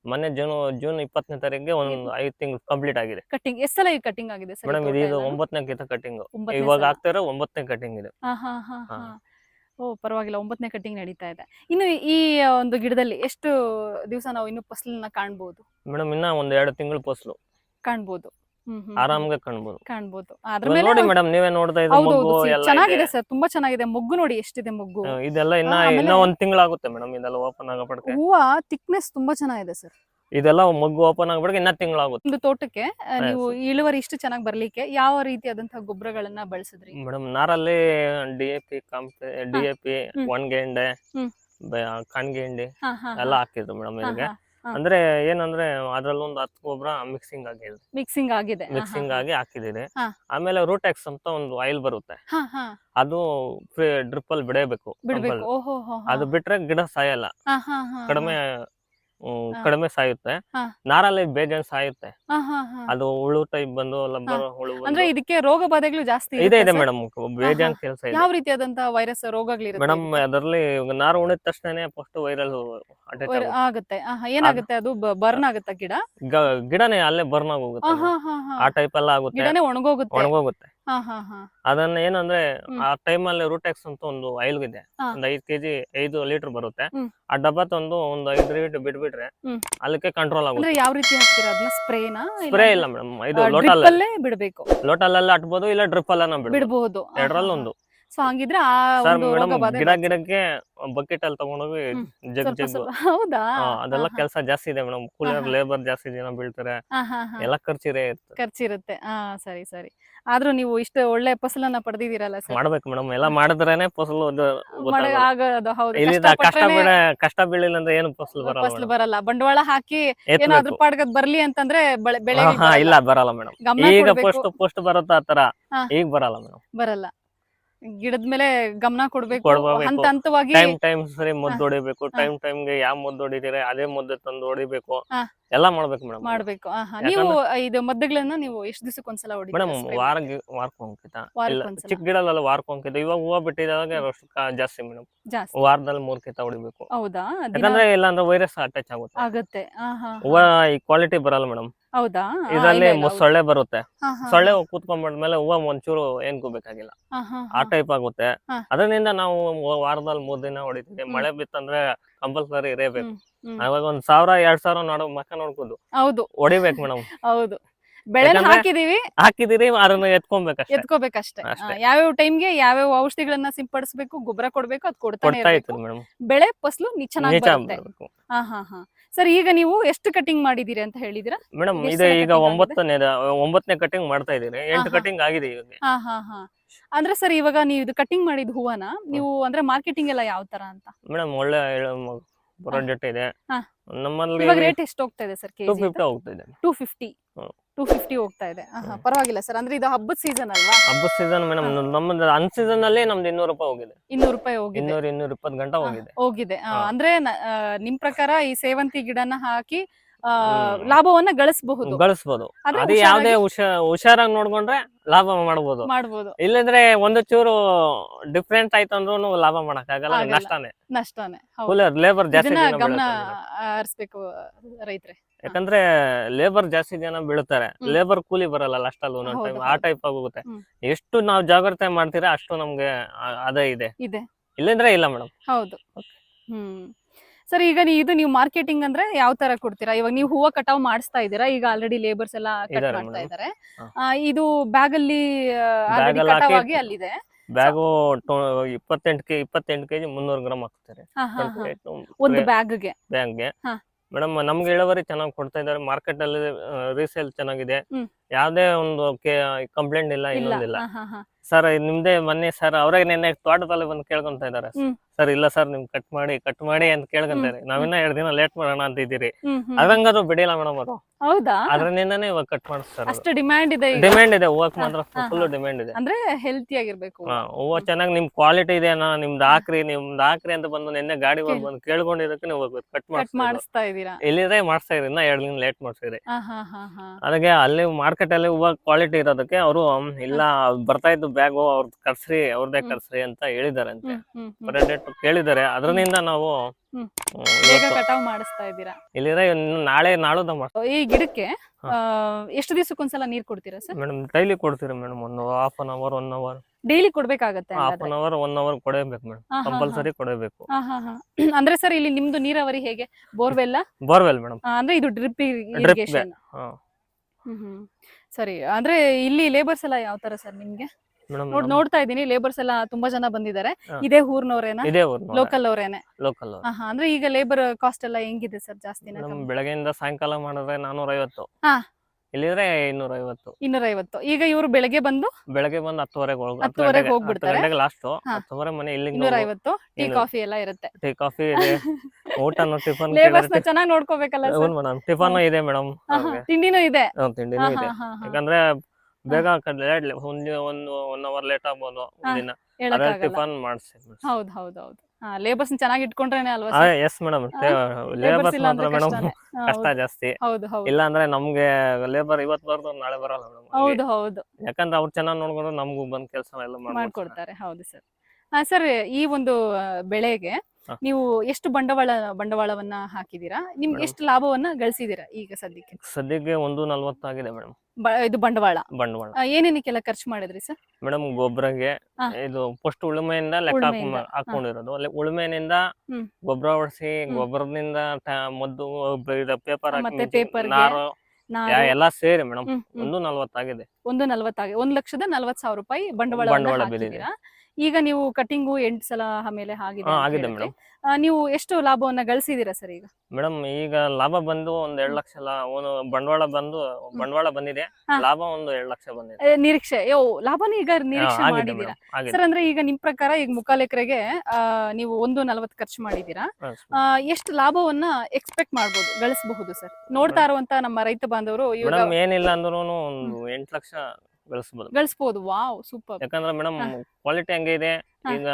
[SPEAKER 2] ಮೊನ್ನೆ ಜೂನ್ ಜೂನ್ ಇಪ್ಪತ್ತನೇ ತಾರೀಕಿಗೆ ಒಂದ್ ಐದ್ ತಿಂಗಳು ಕಂಪ್ಲೀಟ್ ಆಗಿದೆ.
[SPEAKER 1] ಕಟಿಂಗ್ ಎಷ್ಟ್ ಸಲ ಕಟಿಂಗ್ ಆಗಿದೆ ಸರ್
[SPEAKER 2] ಮೇಡಮ್ ಇದು ಇದು ಒಂಬತ್ತನೇ ಕಿತ ಕಟಿಂಗ್ ಇವಾಗ ಇರೋ ಒಂಬತ್ತನೇ ಕಟಿಂಗ್ ಇದೆ.
[SPEAKER 1] ಹಾ ಹಾ ಹಾ.
[SPEAKER 2] ಹಾ.
[SPEAKER 1] ಹಾ ಓ ಪರವಾಗಿಲ್ಲ. ಒಂಬತ್ತನೇ ಕಟಿಂಗ್ ನಡೀತಾ ಇದೆ. ಇನ್ನು ಈ ಒಂದು ಗಿಡದಲ್ಲಿ ಎಷ್ಟು ದಿವಸ ನಾವು ಇನ್ನು ಫಸಲನ್ನ ಕಾಣ್ಬೋದು?
[SPEAKER 2] ಮೇಡಮ್ ಇನ್ನ ಒಂದ್ ಎರಡು ತಿಂಗಳು ಫಸಲು.
[SPEAKER 1] ಕಾಣಬಹುದು ಆರಾಮಾಗಿ ಕಾಣಬಹುದು ಕಾಣಬಹುದು
[SPEAKER 2] ಆರಾಮ್ಗೆ ಕಾಣ್ಬೋದು.
[SPEAKER 1] ಕಾಣ್ಬೋದು. ಅದ್ರ ಮೇಲೆ
[SPEAKER 2] ನೋಡಿ ಮೇಡಮ್ ನೀವೇ ನೋಡ್ತಾ ಇದ್ದೀರಾ
[SPEAKER 1] ಮೊಗ್ಗು
[SPEAKER 2] ಮಗು
[SPEAKER 1] ಸಿ- ಚೆನ್ನಾಗಿದೆ ಸರ್ ತುಂಬಾ ಚೆನ್ನಾಗಿದೆ. ಮೊಗ್ಗು ನೋಡಿ ಎಷ್ಟಿದೆ ಮೊಗ್ಗು.
[SPEAKER 2] ಇದೆಲ್ಲ ಇನ್ನ
[SPEAKER 1] ಆ, ಆಮೇಲೆ-
[SPEAKER 2] ಇನ್ನ ಒಂದ್ ತಿಂಗಳಾಗುತ್ತೆ ಮೇಡಮ್ ಇದೆಲ್ಲ ಓಪನ್ ಆಗಪಡ್ಕೆ
[SPEAKER 1] ಹೂವ ಥಿಕ್ನೆಸ್ ತುಂಬಾ ಚೆನ್ನಾಗಿದೆ ಸರ್.
[SPEAKER 2] ಇದೆಲ್ಲ ಮಗ್ಗು ಓಪನ್ ಆಗ್ಬಿಡಕ್ಕೆ ಇನ್ನ ತಿಂಗಳಾಗುತ್ತೆ.
[SPEAKER 1] ಒಂದು ತೋಟಕ್ಕೆ ನೀವು ಇಳುವರಿ ಇಷ್ಟು ಚೆನ್ನಾಗಿ ಬರ್ಲಿಕ್ಕೆ ಯಾವ ರೀತಿಯಾದಂತಹ ಗೊಬ್ಬರಗಳನ್ನ ಬಳಸಿದ್ರಿ?
[SPEAKER 2] ಮೇಡಮ್ ನಾರಲ್ಲಿ ಡಿ ಎ ಪಿ ಕಾಂಪೆ ಡಿ ಎ ಪಿ. ಒಣಗೆಂಡೆ
[SPEAKER 1] ಕಣ್ಗೆ
[SPEAKER 2] ಕಣ್ಗೆಂಡಿ ಎಲ್ಲ ಹಾಕಿದ್ರು ಮೇಡಮ್ ಇದಕ್ಕೆ. ಅಂದ್ರೆ ಏನಂದ್ರೆ ಅದ್ರಲ್ಲಿ ಒಂದು ಹತ್ತು ಗೊಬ್ಬರ ಮಿಕ್ಸಿಂಗ್ ಆಗಿದೆ.
[SPEAKER 1] ಮಿಕ್ಸಿಂಗ್ ಆಗಿದೆ.
[SPEAKER 2] ಮಿಕ್ಸಿಂಗ್ ಆಗಿ
[SPEAKER 1] ಹಾಕಿದಿದೆ.
[SPEAKER 2] ಆಮೇಲೆ ರೂಟೆಕ್ಸ್ ಅಂತ ಒಂದು ಆಯಿಲ್ ಬರುತ್ತೆ. ಅದು ಡ್ರಿಪ್ ಅಲ್ಲಿ ಬಿಡಬೇಕು ಅದು ಬಿಟ್ರೆ ಗಿಡ ಸಾಯಲ್ಲ. ಕಡಿಮೆ. ಕಡಿಮೆ ಸಾಯುತ್ತೆ. ನಾರಲ್ಲಿ ಬೇಜನ್ ಸಾಯುತ್ತೆ. ಅದು ಹುಳು ಟೈಪ್ ಬಂದು ಲಬ್ಬರ್ ಹುಳು
[SPEAKER 1] ಅಂದ್ರೆ ಇದಕ್ಕೆ ರೋಗ ಬಾಧೆಗಳು ಜಾಸ್ತಿ
[SPEAKER 2] ಇದೆ ಇದೆ? ಮೇಡಮ್. ಬೇಜಾನ್ ಕೆಲಸ ಇದೆ.
[SPEAKER 1] ಯಾವ ರೀತಿಯಾದಂತಹ ವೈರಸ್ ರೋಗಗಳಿರುತ್ತೆ
[SPEAKER 2] ಮೇಡಮ್ ಅದರಲ್ಲಿ ನಾರು ಉಣಿದ ತಕ್ಷಣನೇ ಫಸ್ಟ್ ವೈರಲ್
[SPEAKER 1] ಆಗುತ್ತೆ. ಏನಾಗುತ್ತೆ ಅದು? ಬರ್ನ್ ಆಗುತ್ತಾ ಗಿಡ?
[SPEAKER 2] ಗಿಡನೇ ಅಲ್ಲೇ ಬರ್ನ್ ಆಗೋಗುತ್ತೆ. ಆ ಟೈಪ್ ಎಲ್ಲ ಆಗುತ್ತೆ.
[SPEAKER 1] ಗಿಡನೇ ಒಣಗೋಗುತ್ತೆ.
[SPEAKER 2] ಒಣಗೋಗುತ್ತೆ. ಅದನ್ನ ಏನಂದ್ರೆ. ಆ ಟೈಮ್ ಅಲ್ಲಿ ರೂಟೆಕ್ಸ್ ಅಂತ ಒಂದು ಆಯಿಲ್ ಇದೆ. ಒಂದ್ ಐದ್ ಕೆಜಿ ಐದು ಲೀಟರ್ ಬರುತ್ತೆ. ಆ ಡಬ್ಬ ತಂದು ಒಂದ್ ಐದು ಲೀಟರ್ ಬಿಟ್ಬಿಟ್ರೆ
[SPEAKER 1] ಅದಕ್ಕೆ
[SPEAKER 2] ಅಲ್ಲಿಗೆ ಕಂಟ್ರೋಲ್ ಆಗುತ್ತೆ.
[SPEAKER 1] ಯಾವ ರೀತಿ ಸ್ಪ್ರೇನಾ
[SPEAKER 2] ಸ್ಪ್ರೇ ಇಲ್ಲ ಮೇಡಮ್. ಇದು ಲೋಟಲ್
[SPEAKER 1] ಅಲ್ಲೇ ಬಿಡ್ಬೇಕು.
[SPEAKER 2] ಲೋಟಲ್ ಅಟ್ಬೋದು ಇಲ್ಲ ಡ್ರಿಪ್ ಅಲ್ಲ ಬಿಡ್ಬಹುದು
[SPEAKER 1] ಬಿಡಬಹುದು
[SPEAKER 2] ಎರಡರಲ್ಲಿ ಒಂದು
[SPEAKER 1] ಸೊ ಹಂಗಿದ್ರೆ ಆ
[SPEAKER 2] ಸರ್
[SPEAKER 1] ಒಂದು
[SPEAKER 2] ಮೇಡಮ್
[SPEAKER 1] ರೋಗ ಬಾಧೆ
[SPEAKER 2] ಗಿಡ ಗಿಡಕ್ಕೆ ಬಕೆಟ್ ಅಲ್ಲಿ ತಗೊಂಡೋಗಿ
[SPEAKER 1] ಹೋಗಿ
[SPEAKER 2] ಜಗ್
[SPEAKER 1] ಸ್ವಲ್ಪ
[SPEAKER 2] ಜಗ್
[SPEAKER 1] ಸ್ವಲ್ಪ. ಹೌದಾ?
[SPEAKER 2] ಆ, ಅದೆಲ್ಲ
[SPEAKER 1] ಆಹಾ.
[SPEAKER 2] ಕೆಲಸ ಜಾಸ್ತಿ ಇದೆ ಮೇಡಮ್ ಕೂಲರ್. ಲೇಬರ್ ಜಾಸ್ತಿ ಜನ ಬೀಳ್ತಾರೆ.
[SPEAKER 1] ಹಾ, ಹಾ, ಹಾ.
[SPEAKER 2] ಎಲ್ಲ ಖರ್ಚಿರೇ ಇರುತ್ತೆ
[SPEAKER 1] ಖರ್ಚಿರುತ್ತೆ. ಹಾ ಸರಿ ಸರಿ. ಆದ್ರೂ ನೀವು ಇಷ್ಟು ಒಳ್ಳೆ ಫಸಲನ್ನ ಪಡೆದಿದ್ದೀರಲ್ಲ ಸರ್
[SPEAKER 2] ಮಾಡ್ಬೇಕು ಮೇಡಮ್ ಎಲ್ಲ ಮಾಡಿದ್ರೇನೆ ಫಸಲು ಅದು ಗೊತ್ತಾಗೋದು.
[SPEAKER 1] ಆಗೋದು ಹೌದು.
[SPEAKER 2] ಕಷ್ಟ ಬೀಳ ಕಷ್ಟ ಬೀಳಿಲ್ಲ ಅಂದ್ರೆ ಏನು ಫಸಲು ಬರಲ್ಲ
[SPEAKER 1] ಫಸಲು
[SPEAKER 2] madam.
[SPEAKER 1] ಬರಲ್ಲ. ಬಂಡವಾಳ ಹಾಕಿ ಏನಾದ್ರೂ
[SPEAKER 2] ಎತ್ಬೇಕು.
[SPEAKER 1] ಅದ್ರ ಪಾಡ್ಗದ್ ಬರ್ಲಿ ಅಂತಂದ್ರೆ ಬೆಳೆ
[SPEAKER 2] ಹಾ, ಇಲ್ಲ ಬರಲ್ಲ ಮೇಡಮ್
[SPEAKER 1] ಗಮನ
[SPEAKER 2] ಈಗ
[SPEAKER 1] ಕೊಡ್ಬೇಕು.
[SPEAKER 2] ಪೋಸ್ಟ್ ಪೋಸ್ಟ್ ಬರುತ್ತಾ ಆತರ
[SPEAKER 1] ಹಾ.
[SPEAKER 2] ಈಗ ಬರಲ್ಲ ಮೇಡಮ್
[SPEAKER 1] ಬರಲ್ಲ. ಗಿಡದ ಮೇಲೆ ಗಮನ ಕೊಡ್ಬೇಕು
[SPEAKER 2] ಕೊಡ್ಬೇಕು.
[SPEAKER 1] ಹಂತ ಹಂತವಾಗಿ
[SPEAKER 2] ಟೈಮ್ ಟೈಮ್ ಸರಿ ಮದ್ದು. ಹೊಡಿಬೇಕು
[SPEAKER 1] ಹಾ.
[SPEAKER 2] ಟೈಮ್ ಟೈಮ್ಗೆ ಯಾವ ಮದ್ದು ಹೊಡಿತೀರಿ ಅದೇ ಮದ್ದು ತಂದು ಹೊಡಿಬೇಕು
[SPEAKER 1] ಹಾ.
[SPEAKER 2] ಎಲ್ಲ ಮಾಡ್ಬೇಕು ಮೇಡಮ್.
[SPEAKER 1] ಮಾಡ್ಬೇಕು. ಆಹಾ. ನೀವು ಇದು ಮದ್ದುಗಳನ್ನ ನೀವು ಎಷ್ಟು ದಿವಸಕ್ಕೆ ಒಂದ್ಸಲ
[SPEAKER 2] ಮೇಡಮ್
[SPEAKER 1] ಹೊಡಿತೀರಾ
[SPEAKER 2] ವಾರ ವಾರಕ್ಕೆ ಇಲ್ಲ
[SPEAKER 1] ವಾರಕ್ಕೊಂದ್ಸಲ
[SPEAKER 2] ಚಿಕ್ಕ ಗಿಡಲ್ಲ ವಾರಕ್ಕೆ ಹೋಗ್ತಿದ್ದ ಇವಾಗ ಹೂವು ಬಿಟ್ಟಿದಾಗ ರೊಕ್ಕ ಜಾಸ್ತಿ ಮೇಡಮ್.
[SPEAKER 1] ಜಾಸ್ತಿ.
[SPEAKER 2] ವಾರದಲ್ಲಿ ಮೂರ್ ಕಿತ ಹೊಡಿಬೇಕು.
[SPEAKER 1] ಹೌದಾ? ದಿನ
[SPEAKER 2] ಯಾಕಂದ್ರೆ ಇಲ್ಲ ಅಂದ್ರೆ ವೈರಸ್ ಅಟ್ಯಾಚ್ ಆಗುತ್ತೆ.
[SPEAKER 1] ಆಗುತ್ತೆ. ಆಹಾ,
[SPEAKER 2] ಹೂವ ಈ ಕ್ವಾಲಿಟಿ ಬರಲ್ಲ ಮೇಡಮ್.
[SPEAKER 1] ಹೌದಾ? ಆ,
[SPEAKER 2] ಇದರಲ್ಲಿ
[SPEAKER 1] ಇಲ್ಲ, ಇಲ್ಲ, ಹೌದು.
[SPEAKER 2] ಸೊಳ್ಳೆ ಬರುತ್ತೆ.
[SPEAKER 1] ಹಾ, ಹಾ,
[SPEAKER 2] ಸೊಳ್ಳೆ ಕೂತ್ಕೊಂಡ್ಬಿಟ್ಮೇಲೆ ಹೂವ ಒಂಚೂರು ಏನ್
[SPEAKER 1] ಕೂಬೇಕಾಗಿಲ್ಲ
[SPEAKER 2] ಆ. ಟೈಪ್ ಆಗುತ್ತೆ.
[SPEAKER 1] ಹಾ.
[SPEAKER 2] ಅದರಿಂದ ನಾವು ವಾರದಲ್ಲಿ ಮೂರ್ ದಿನ ಹೊಡಿತೀವಿ. ಮಳೆ ಬಿತ್ತಂದ್ರೆ ಕಂಪಲ್ಸರಿ ಇರೇಬೇಕು
[SPEAKER 1] ಹ್ಮ್.
[SPEAKER 2] ಅವಾಗ ಒಂದ್ ಸಾವಿರ ಎರಡ್ ಸಾವಿರ ನೋಡೋ ಮಕ್ಕ ನೋಡ್ಕೊಂಡು
[SPEAKER 1] ಹೌದು.
[SPEAKER 2] ಹೊಡಿಬೇಕು ಮೇಡಮ್.
[SPEAKER 1] ಹೌದು. ಬೆಳೆ ಹಾಕಿದೀವಿ.
[SPEAKER 2] ಹಾಕಿದಿರಿ ಅದನ್ನ ಎತ್ಕೊಬೇಕಷ್ಟೇ.
[SPEAKER 1] ಎತ್ಕೋಬೇಕಷ್ಟೇ. ಯಾವ್ಯಾವ ಟೈಮ್ಗೆ ಯಾವ್ಯಾವ ಔಷಧಿಗಳನ್ನ ಸಿಂಪಡಿಸಬೇಕು ಗೊಬ್ಬರ ಕೊಡ್ಬೇಕು ಅದ್ ಕೊಡ್ತಾನೆ ಬೆಳೆ ಫಸಲು ಚೆನ್ನಾಗಿ ಹಾ ಹಾ ಹಾ. ಸರ್ ಈಗ ನೀವು ಎಷ್ಟು ಕಟಿಂಗ್ ಮಾಡಿದೀರಿ ಅಂತ ಹೇಳಿದಿರಾ?
[SPEAKER 2] ಮೇಡಮ್ ಇದು ಈಗ? ಒಂಬತ್ತನೇ ಒಂಬತ್ತನೇ ಕಟಿಂಗ್ ಮಾಡ್ತಾ ಇದೀನಿ ಎಂಟು. ಕಟಿಂಗ್ ಆಗಿದೆ
[SPEAKER 1] ಹಾ ಹಾ ಹಾ. ಅಂದ್ರೆ ಸರ್ ಇವಾಗ ನೀವು ಇದು ಕಟಿಂಗ್ ಮಾಡಿದ ಹೂವನ? ನೀವು ಅಂದ್ರೆ ಮಾರ್ಕೆಟಿಂಗ್ ಎಲ್ಲ ಯಾವ ತರ ಅಂತ?
[SPEAKER 2] ಮೇಡಮ್ ಒಳ್ಳೆ ಪ್ರಾಡಕ್ಟ್ ಇದೆ.
[SPEAKER 1] ಹಾ.
[SPEAKER 2] ನಮ್ಮಲ್ಲಿ
[SPEAKER 1] ಇವಾಗ ರೇಟ್ ಎಷ್ಟು ಹೋಗ್ತಾ ಇದೆ ಸರ್
[SPEAKER 2] ಟೂ
[SPEAKER 1] ಕೆಜಿ
[SPEAKER 2] ಫಿಫ್ಟಿ ಹೋಗ್ತಿದೆ
[SPEAKER 1] ಟೂ ಫಿಫ್ಟಿ ಟೂ ಫಿಫ್ಟಿ ಹೋಗ್ತಾ ಇದೆ. ಪರವಾಗಿಲ್ಲ ಸರ್ ಅಂದ್ರೆ ಇದು ಹಬ್ಬದ ಸೀಸನ್ ಅಲ್ವಾ?
[SPEAKER 2] ಹಬ್ಬದ ಸೀಸನ್ ಮೇಡಮ್ ನಮ್ಮದು ಅನ್ ಸೀಸನ್ ಅಲ್ಲಿ ನಮ್ದು ಇನ್ನೂರು ರೂಪಾಯಿ ಹೋಗಿದೆ.
[SPEAKER 1] ಇನ್ನೂರು ರೂಪಾಯಿ ಹೋಗಿದೆ.
[SPEAKER 2] ಇನ್ನೂರು ಇನ್ನೂರ ಇಪ್ಪತ್ತು ಗಂಟೆ ಹೋಗಿದೆ.
[SPEAKER 1] ಹೋಗಿದೆ. ಅಂದ್ರೆ ನಿಮ್ ಪ್ರಕಾರ ಈ ಸೇವಂತಿ ಗಿಡನ ಹಾಕಿ ಲಾಭವನ್ನ ಗಳಿಸಬಹುದು. ಗಳಿಸಬಹುದು
[SPEAKER 2] ಅದು ಯಾವ್ದೇ ಹುಷಾರಾಗಿ ನೋಡ್ಕೊಂಡ್ರೆ ಲಾಭ ಮಾಡ್ಬೋದು.
[SPEAKER 1] ಮಾಡ್ಬೋದು.
[SPEAKER 2] ಇಲ್ಲಂದ್ರೆ ಒಂದು ಚೂರು ಡಿಫ್ರೆಂಟ್ ಆಯ್ತು ಅಂದ್ರೂ ಲಾಭ ಮಾಡಕ್ ಆಗಲ್ಲ. ನಷ್ಟನೇ.
[SPEAKER 1] ನಷ್ಟನೇ ಹೌದು.
[SPEAKER 2] ಲೇಬರ್ ಜಾಸ್ತಿ
[SPEAKER 1] ಇದನ್ನ
[SPEAKER 2] ಜನ
[SPEAKER 1] ಗಮನ
[SPEAKER 2] ಬೀಳ್ತಾರೆ madam.
[SPEAKER 1] ಹರಿಸ್ಬೇಕು ರೈತ್ರೆ.
[SPEAKER 2] ಯಾಕಂದ್ರೆ ಲೇಬರ್ ಜಾಸ್ತಿ ಜನ ಬೀಳ್ತಾರೆ.
[SPEAKER 1] ಹ್ಮ್.
[SPEAKER 2] ಲೇಬರ್ ಕೂಲಿ ಬರಲ್ಲ ಲಾಸ್ಟ್ ಅಲ್ಲಿ ಒಂದೊಂದ್
[SPEAKER 1] ಹೌದು,
[SPEAKER 2] ಟೈಮ್ ಆ
[SPEAKER 1] ಹೌದು.
[SPEAKER 2] ಟೈಪ್ ಆಗೋಗುತ್ತೆ.
[SPEAKER 1] ಹ್ಮ್.
[SPEAKER 2] ಎಷ್ಟು ನಾವು ಜಾಗ್ರತೆ ಮಾಡ್ತೀರಾ ಅಷ್ಟು ನಮ್ಗೆ ಆ- ಅದೇ ಇದೆ.
[SPEAKER 1] ಇದೆ.
[SPEAKER 2] ಇಲ್ಲಂದ್ರೆ ಇಲ್ಲ ಮೇಡಮ್.
[SPEAKER 1] ಹೌದು. ಹ್ಮ್. ಸರ್ ಈಗ ನೀ- ಇದು ನೀವು ಮಾರ್ಕೆಟಿಂಗ್ ಅಂದ್ರೆ ಯಾವ ತರ ಕೊಡ್ತೀರಾ ಇವಾಗ ನೀವು ಹೂವ ಕಟಾವ್ ಮಾಡಿಸ್ತಾ ಇದ್ದೀರಾ ಈಗ ಆಲ್ರೆಡಿ ಲೇಬರ್ಸ್ ಎಲ್ಲ ಕಟ್
[SPEAKER 2] ಇದಾರೆ
[SPEAKER 1] ಮಾಡ್ತಾ
[SPEAKER 2] madam.
[SPEAKER 1] ಇದ್ದಾರೆ
[SPEAKER 2] ಹಾ.
[SPEAKER 1] ಆ, ಇದು ಬ್ಯಾಗ್ ಅಲ್ಲಿ
[SPEAKER 2] Bag ಅಲ್ಲಿ
[SPEAKER 1] ಕಟಾವ್
[SPEAKER 2] ಹಾಕಿ-
[SPEAKER 1] ಆಗಿ ಅಲ್ಲಿದೆ
[SPEAKER 2] ಬ್ಯಾಗು ಇಪ್ಪತ್ತೆಂಟು ಕೆ ಇಪ್ಪತ್ತೆಂಟು ಕೆಜಿ ಮುನ್ನೂರು ಗ್ರಾಮ್ ಹಾಕ್ತಾರೆ
[SPEAKER 1] ಹಾ, ಹಾ, ಹಾ. ಒಂದು ಬ್ಯಾಗ್ಗೆ
[SPEAKER 2] ಬ್ಯಾಂಕ್ಗೆ
[SPEAKER 1] ಹಾ.
[SPEAKER 2] ಮೇಡಮ್ ನಮ್ಗೆ ಇಳುವರಿ ಚೆನ್ನಾಗಿ ಕೊಡ್ತಾ ಇದ್ದಾರೆ ಮಾರ್ಕೆಟ್ ಅಲ್ಲಿ ರೀಸೇಲ್ ಚೆನ್ನಾಗಿದೆ
[SPEAKER 1] ಹ್ಮ್.
[SPEAKER 2] ಯಾವ್ದೇ ಒಂದು ಕಂಪ್ಲೇಂಟ್ ಇಲ್ಲ
[SPEAKER 1] ಇಲ್ಲ
[SPEAKER 2] ಇನ್ನೊಂದಿಲ್ಲ
[SPEAKER 1] ಹಾ, ಹಾ, ಹಾ.
[SPEAKER 2] ಸರ್ ನಿಮ್ದೇ ಮೊನ್ನೆ ಸರ್ ಅವ್ರಾಗ ನಿನ್ನೆ ತೋಟದಲ್ಲಿ ಬಂದು ಕೇಳ್ಕೊಂತ ಇದಾರೆ ಸರ್ ಇಲ್ಲ ಸರ್ ನಿಮ್ ಕಟ್ ಮಾಡಿ ಕಟ್ ಮಾಡಿ ಅಂತ ಕೇಳ್ಕೊಂತಾರೆ ನಾವಿನ್ನ ಎರಡ್ ದಿನ ಲೇಟ್ ಮಾಡೋಣ ಅಂತ
[SPEAKER 1] ಇದ್ದೀರಿ. ಅದಂಗದು
[SPEAKER 2] ಅದಂಗಾದ್ರು ಬಿಡಿಲ್ಲ ಮೇಡಮ್ ಅದು
[SPEAKER 1] ಹೌದಾ?
[SPEAKER 2] ಅದ್ರನಿಂದಾನೇ ಇವಾಗ ಕಟ್ ಮಾಡಿಸ್ತಾರೆ
[SPEAKER 1] ಅಷ್ಟು ಡಿಮ್ಯಾಂಡ್ ಇದೆ
[SPEAKER 2] ಡಿಮ್ಯಾಂಡ್ ಇದೆ ಹೂವಕ್ ಮಾತ್ರ ಫುಲ್ ಡಿಮ್ಯಾಂಡ್ ಇದೆ.
[SPEAKER 1] ಅಂದ್ರೆ ಹೆಲ್ತಿ ಆಗಿರ್ಬೇಕು.
[SPEAKER 2] ಹೂವ ಚೆನ್ನಾಗಿ ನಿಮ್ ಕ್ವಾಲಿಟಿ ಇದೆ ಅಣ್ಣ ನಿಮ್ದು ಹಾಕ್ರಿ ನಿಮ್ದು ಹಾಕ್ರಿ ಅಂತ ಬಂದು ನಿನ್ನೆ ಗಾಡಿ ಒಳಗ್ ಬಂದು ಕೇಳ್ಕೊಂಡಿರೋಕೆ ನೀವು ಹೋಗ್ಬೇಕು.
[SPEAKER 1] ಕಟ್
[SPEAKER 2] ಮಾಡಿ
[SPEAKER 1] ಮಾಡಿಸ್ತಾ ಇದೀರಾ
[SPEAKER 2] ಎಲ್ಲಿದ್ರೆ ಮಾಡಿಸ್ತಾ ಇದ್ರಿ ಇನ್ನ ಎರಡ್ ದಿನ ಲೇಟ್ ಮಾಡ್ಸಿದ್ರಿ ಅದಕ್ಕೆ ಅಲ್ಲಿ ಮಾರ್ಕೆಟ್ ಅಲ್ಲಿ ಹೂವ ಕ್ವಾಲಿಟಿ ಇರೋದಕ್ಕೆ ಅವರು ಇಲ್ಲ ಬರ್ತಾ ಇದ್ದು ಬ್ಯಾಗು ಅವ್ರದ್ ಕರ್ಸ್ರಿ
[SPEAKER 1] ಅವ್ರದೇ.
[SPEAKER 2] ಕರ್ಸ್ರಿ ಅಂತ ಹೇಳಿದಾರೆ ಅಂತೆ
[SPEAKER 1] ಹ್ಮ್.
[SPEAKER 2] ಡೇಟ್ ಕೇಳಿದ್ದಾರೆ ಅದರಿಂದ ನಾವು
[SPEAKER 1] ಬೇಗ ಕಟಾವ್ ಮಾಡಿಸ್ತಾ ಇದ್ದೀರಾ?
[SPEAKER 2] ಇಲ್ಲಿದ್ರೆ ಇನ್ನು ನಾಳೆ ನಾಳುದ ಮಾಡ್ತೀವಿ
[SPEAKER 1] ಈ ಗಿಡಕ್ಕೆ. ಆ, ಎಷ್ಟು ದಿವಸಕ್ಕೊಂದ್ಸಲ ನೀರ್ ಕೊಡ್ತೀರಾ ಸರ್?
[SPEAKER 2] ಮೇಡಮ್ ಡೈಲಿ ಕೊಡ್ತೀರಾ ಮೇಡಮ್ ಒಂದು half an hour one hour
[SPEAKER 1] daily ಕೊಡ್ಬೇಕಾಗತ್ತೆ
[SPEAKER 2] half. An hour one hour ಕೊಡಬೇಕು ಮೇಡಮ್.
[SPEAKER 1] ಹಾ, ಹಾ, ಹಾ.
[SPEAKER 2] ಕಂಪಲ್ಸರಿ ಕೊಡಬೇಕು.
[SPEAKER 1] ಹಾ, ಹಾ, ಹಾ. ಅಂದ್ರೆ ಸರ್ ಇಲ್ಲಿ ನಿಮ್ದು ನೀರಾವರಿ ಹೇಗೆ? ಬೋರ್ವೆಲ್ಲ?
[SPEAKER 2] Borewell madam.
[SPEAKER 1] ಅಂದ್ರೆ ಇದು ಡ್ರಿಪ್ ಇರಿಗೇಷನ್
[SPEAKER 2] ಹಾ.
[SPEAKER 1] ಹ್ಮ್ ಹ್ಮ್. ಸರಿ ಅಂದ್ರೆ ಇಲ್ಲಿ ಲೇಬರ್ಸ್ ಎಲ್ಲ ಯಾವ ತರ ಸರ್ ನಿಮ್ಗೆ? ನೋಡ್ ನೋಡ್ತಾ ಇದ್ದೀನಿ ಲೇಬರ್ಸ್ ಎಲ್ಲ ತುಂಬಾ ಜನ ಬಂದಿದ್ದಾರೆ. ಇದೇ ಊರ್ನವ್ರೇನಾ?
[SPEAKER 2] ಇದೇ ಊರು
[SPEAKER 1] ಲೋಕಲ್ ಅವ್ರೇನೆ.
[SPEAKER 2] ಲೋಕಲ್
[SPEAKER 1] ಹಾ. ಅಂದ್ರೆ ಈಗ ಲೇಬರ್ ಕಾಸ್ಟ್ ಎಲ್ಲ ಹೆಂಗಿದೆ ಸರ್
[SPEAKER 2] ಜಾಸ್ತಿ
[SPEAKER 1] ಕಮ್ಮಿ?
[SPEAKER 2] ಬೆಳಗ್ಗೆಯಿಂದ ಸಾಯಂಕಾಲ ಮಾಡಿದ್ರೆ ನಾನೂರ ಐವತ್ತು
[SPEAKER 1] ಹಾ.
[SPEAKER 2] ಇಲ್ಲಿದ್ರೆ ಇನ್ನೂರ ಐವತ್ತು
[SPEAKER 1] ಇನ್ನೂರ ಐವತ್ತು ಈಗ ಇವ್ರು ಬೆಳಗ್ಗೆ ಬಂದು?
[SPEAKER 2] ಬೆಳಗ್ಗೆ ಬಂದು ಹತ್ತುವರೆಗೆ ಹೋಗ್ ಹತ್ತು
[SPEAKER 1] ಹತ್ತುವರೆಗೆ ಹೋಗ್ಬಿಡ್ತಾರೆ?
[SPEAKER 2] ಗಂಟೆಗೆ ಲಾಸ್ಟ್
[SPEAKER 1] ಹಾ.
[SPEAKER 2] ಹತ್ತುವರೆ ಮನೆ
[SPEAKER 1] ಇನ್ನೂರ
[SPEAKER 2] ಇಲ್ಲಿಂದ
[SPEAKER 1] ಐವತ್ತು ಟೀ
[SPEAKER 2] ಇನ್ನೂರು.
[SPEAKER 1] ಕಾಫಿ ಎಲ್ಲ ಇರುತ್ತೆ.
[SPEAKER 2] ಟೀ ಕಾಫಿ ಇದೆ. ಊಟನು ಟಿಫನ್
[SPEAKER 1] ಲೇಬರ್ಸ್ನ ಚೆನ್ನಾಗಿ ನೋಡ್ಕೋಬೇಕಲ್ಲ ಸರ್?
[SPEAKER 2] ಮೇಡಮ್ ಟಿಫನ್ ಇದೆ ಮೇಡಮ್
[SPEAKER 1] ತಿಂಡಿನೂ ಇದೆ.
[SPEAKER 2] ತಿಂಡಿನೂ ಇದೆ. ಯಾಕಂದ್ರೆ ಬೇಗ ಲೇಟ್ ಒಂದು ಒಂದು ಒನ್ ಅವರ್ ಲೇಟ್ ಆಗ್ಬೋದು ಒಂದಿನ
[SPEAKER 1] ಹೇಳಕ್ಕಾಗಲ್ಲ.
[SPEAKER 2] ಟಿಫನ್ ಮಾಡಿಸಿ
[SPEAKER 1] ಹೌದು ಹೌದು ಹೌದು. ಲೇಬರ್ಸ್ ಚೆನ್ನಾಗಿ ಇಟ್ಕೊಂಡ್ರೇನೆ ಅಲ್ವಾ
[SPEAKER 2] ಎಸ್ ಮೇಡಮ್ ಲೇಬರ್ಸ್ ಮಾತ್ರ
[SPEAKER 1] ಅಂದ್ರೆ
[SPEAKER 2] ಮೇಡಮ್ ಕಷ್ಟ ಜಾಸ್ತಿ.
[SPEAKER 1] ಹೌದು ಹೌದು.
[SPEAKER 2] ಇಲ್ಲ ಅಂದ್ರೆ ನಮ್ಗೆ ಲೇಬರ್ ಇವತ್ತು ಬರ್ದು ನಾಳೆ ಬರಲ್ಲ ಮೇಡಮ್
[SPEAKER 1] ಹೌದು ಹೌದು.
[SPEAKER 2] ಯಾಕಂದ್ರೆ ಅವ್ರು ಚೆನ್ನಾಗಿ ನೋಡ್ಕೊಂಡು ನಮಗೂ ಬಂದ್ ಕೆಲಸ ಎಲ್ಲ ಮಾಡ್ಕೊಡ್ತಾರೆ.
[SPEAKER 1] ಹೌದು ಸರ್. ಸರ್ ಈ ಒಂದು ಬೆಳೆಗೆ ನೀವು ಎಷ್ಟು ಬಂಡವಾಳ ಬಂಡವಾಳವನ್ನ ಹಾಕಿದೀರಾ ನಿಮ್ಗೆ. ಎಷ್ಟು ಲಾಭವನ್ನ ಗಳಿಸಿದೀರಾ ಈಗ ಸದ್ಯಕ್ಕೆ?
[SPEAKER 2] ಸದ್ಯಕ್ಕೆ ಒಂದು ನಲ್ವತ್ತಾಗಿದೆ ಮೇಡಮ್.
[SPEAKER 1] ಇದು ಬಂಡವಾಳ.
[SPEAKER 2] ಬಂಡವಾಳ.
[SPEAKER 1] ಏನೇನಕ್ಕೆಲ್ಲ ಖರ್ಚು ಮಾಡಿದ್ರಿ ಸರ್?
[SPEAKER 2] ಮೇಡಮ್ ಗೊಬ್ಬರಗೆ ಇದು ಫಸ್ಟ್ ಉಳುಮೆಯಿಂದ ಲೆಕ್ಕ. ಹಾಕೊಂಡಿರೋದು. ಉಳುಮೆನಿಂದ ಗೊಬ್ಬರ ಹೊಡಿಸಿ ಗೊಬ್ಬರದಿಂದ ಮದ್ದು ಪೇಪರ್
[SPEAKER 1] ಮತ್ತೆ paper
[SPEAKER 2] ನಾರು ಎಲ್ಲಾ ಸೇರಿ ಮೇಡಮ್. ಒಂದು ನಲ್ವತ್ತಾಗಿದೆ.
[SPEAKER 1] ಒಂದು ನಲ್ವತ್ತಾಗಿ ಒಂದ್ ಲಕ್ಷದ ನಲ್ವತ್ ಸಾವಿರ ರೂಪಾಯಿ ಬಂಡವಾಳ
[SPEAKER 2] ಬಂಡವಾಳ.
[SPEAKER 1] ಈಗ ನೀವು ಕಟಿಂಗು ಎಂಟು ಸಲ ಆಮೇಲೆ ಆಗಿದೆ
[SPEAKER 2] ಹಾ
[SPEAKER 1] ಅಂತ
[SPEAKER 2] ಆಗಿದೆ
[SPEAKER 1] ಹೇಳಿದ್ರಿ.
[SPEAKER 2] ಮೇಡಮ್.
[SPEAKER 1] ಆ, ನೀವು ಎಷ್ಟು ಲಾಭವನ್ನ ಗಳಿಸಿದೀರಾ ಸರ್ ಈಗ?
[SPEAKER 2] ಮೇಡಮ್ ಈಗ ಲಾಭ ಬಂದು ಒಂದ್ ಎರಡ್ ಲಕ್ಷ ಲಾ- ಒಂದು ಬಂಡವಾಳ ಬಂದು ಬಂಡವಾಳ ಬಂದಿದೆ.
[SPEAKER 1] ಹಾ.
[SPEAKER 2] ಲಾಭ ಒಂದು ಎರಡ್ ಲಕ್ಷ ಬಂದಿದೆ.
[SPEAKER 1] ನಿರೀಕ್ಷೆ. ಯೋ ಲಾಭನ ಈಗ
[SPEAKER 2] ಹಾ,
[SPEAKER 1] ನಿರೀಕ್ಷೆ
[SPEAKER 2] ಆಗಿದೆ
[SPEAKER 1] ಮಾಡಿದೀರಾ?
[SPEAKER 2] ಮೇಡಮ್ ಆಗಿದೆ.
[SPEAKER 1] ಸರ್ ಅಂದ್ರೆ ಈಗ ನಿಮ್ ಪ್ರಕಾರ ಈಗ ಮುಕ್ಕಾಲ್ ಎಕರೆಗೆ ನೀವು ಒಂದು ನಲವತ್ತು ಖರ್ಚು ಮಾಡಿದೀರಾ
[SPEAKER 2] ಹಾ,
[SPEAKER 1] ಆ, ಎಷ್ಟು ಲಾಭವನ್ನ ಎಕ್ಸ್ಪೆಕ್ಟ್ ಮಾಡ್ಬೋದು ಗಳಿಸಬಹುದು ಸರ್? ನೋಡ್ತಾ ಇರುವಂತ ನಮ್ಮ ರೈತ ಬಾಂಧವರು ಇವಾಗ
[SPEAKER 2] ಮೇಡಮ್ ಏನಿಲ್ಲ ಅಂದ್ರೂ ಒಂದು ಎಂಟ್ ಲಕ್ಷ ಗಳಿಸ್ಬೋದು
[SPEAKER 1] ಗಳಿಸಬಹುದು ವಾವ್ ಸೂಪರ್.
[SPEAKER 2] ಯಾಕಂದ್ರೆ ಮೇಡಮ್ ಕ್ವಾಲಿಟಿ ಹಂಗೆ ಇದೆ. ಈಗ